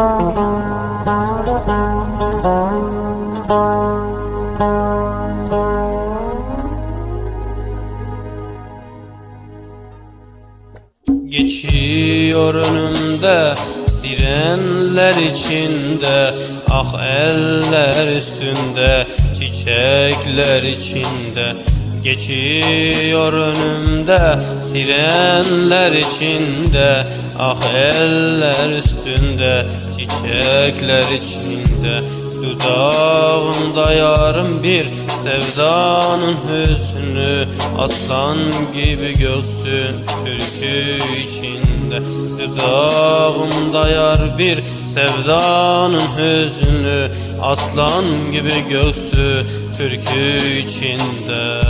Geçiyor önümde sirenler içinde Ah eller üstünde çiçekler içinde. Geçiyor önümde sirenler içinde Ah eller üstünde çiçekler içinde Dudağımda yarım bir sevdanın hüznü. Aslan gibi göğsün türkü içinde Dudağımda yar bir sevdanın hüznü. Aslan gibi göğsü türkü içinde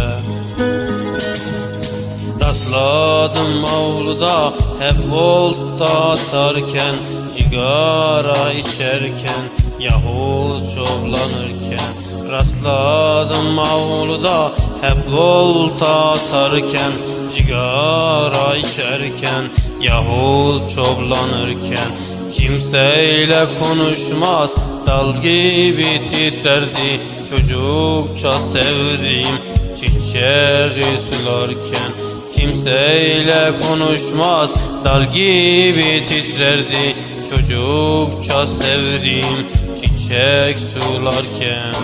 Rastladım avluda hep volta atarken Cigara içerken yahut çoblanırken Rastladım avluda hep volta atarken Cigara içerken yahut çoblanırken Kimseyle konuşmaz dal gibi titrerdi. Çocukça sevdiğim çiçeği sularken Kimseyle konuşmaz. Dal gibi titrerdi Çocukça sevdiğim çiçek sularken.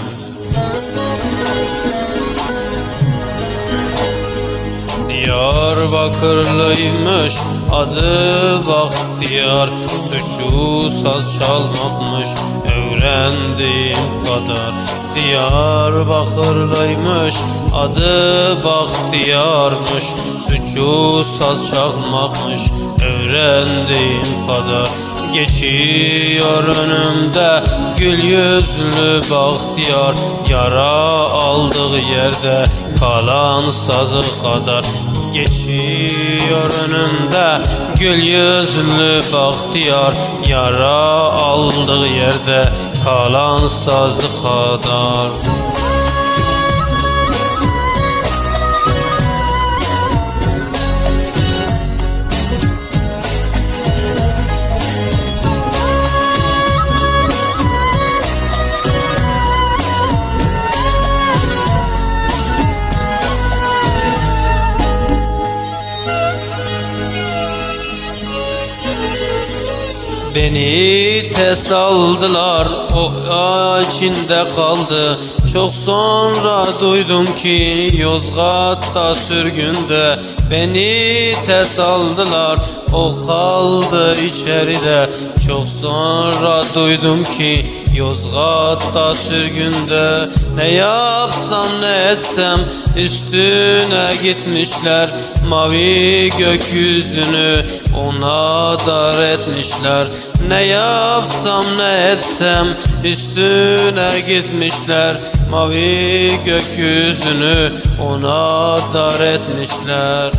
Diyarbakırlıymış adı Bahtiyar. Suçu saz çalmakmış öğrendiğim kadar Diyarbakırlıymış adı Bahtiyarmış. Suçu saz çalmakmış öğrendiğim kadar. Geçiyor önümde gül yüzlü bahtiyar. Yara aldığı yerde kalan sazı kadar. Geçiyor önümde gül yüzlü bahtiyar. Yara aldığı yerde kalan sazı kadar Beni tes aldılar. O içinde kaldı. Çok sonra duydum ki Yozgat'ta sürgünde Beni tes aldılar. O kaldı içeride. Çok sonra duydum ki Yozgat'ta sürgünde Ne yapsam ne etsem üstüne gitmişler. Mavi gökyüzünü ona dar etmişler. Ne yapsam ne etsem üstüne gitmişler. Mavi gökyüzünü ona dar etmişler.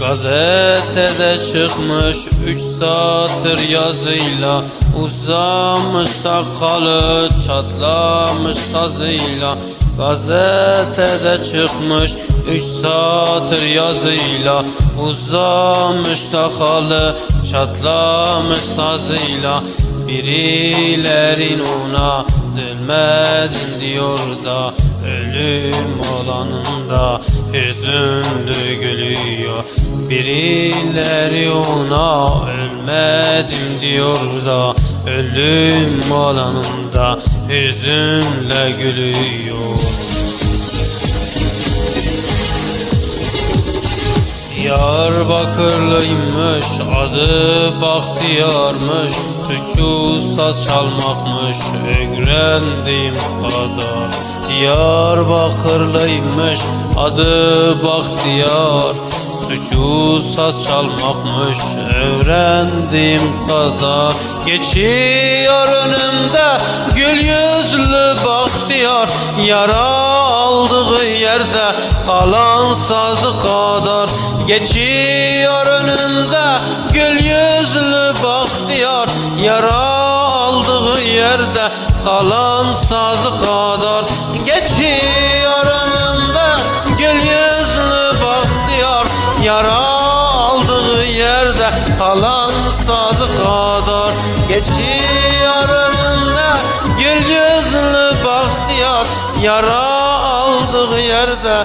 Gazetede çıkmış üç satır yazıyla Uzamış sakalı çatlamış sazıyla. Gazetede çıkmış üç satır yazıyla Uzamış sakalı çatlamış sazıyla. Birilerin ona dönmedin diyor da Ölüm olanında hüzünlü gülüyor. Birileri ona ölmedim diyor da Ölüm alanında hüzünle gülüyor Diyarbakırlıymış adı Bahtiyarmış. Türkçü saz çalmakmış öğrendiğim kadar. Diyarbakırlıymış adı Bahtiyar. Türkçü saz çalmakmış öğrendiğim kadar. Geçiyor önümde gül yüzlü bahtiyar. Yara aldığı yerde kalan sazı kadar Geçiyor önümde gül yüzlü bahtiyar Yara aldığı yerde kalan sazı kadar. Geçiyor önümde gül yüzlü bahtiyar Yara aldığı yerde kalan sazı kadar. Geçiyor önümde gül yüzlü bahtiyar Yara aldığı yerde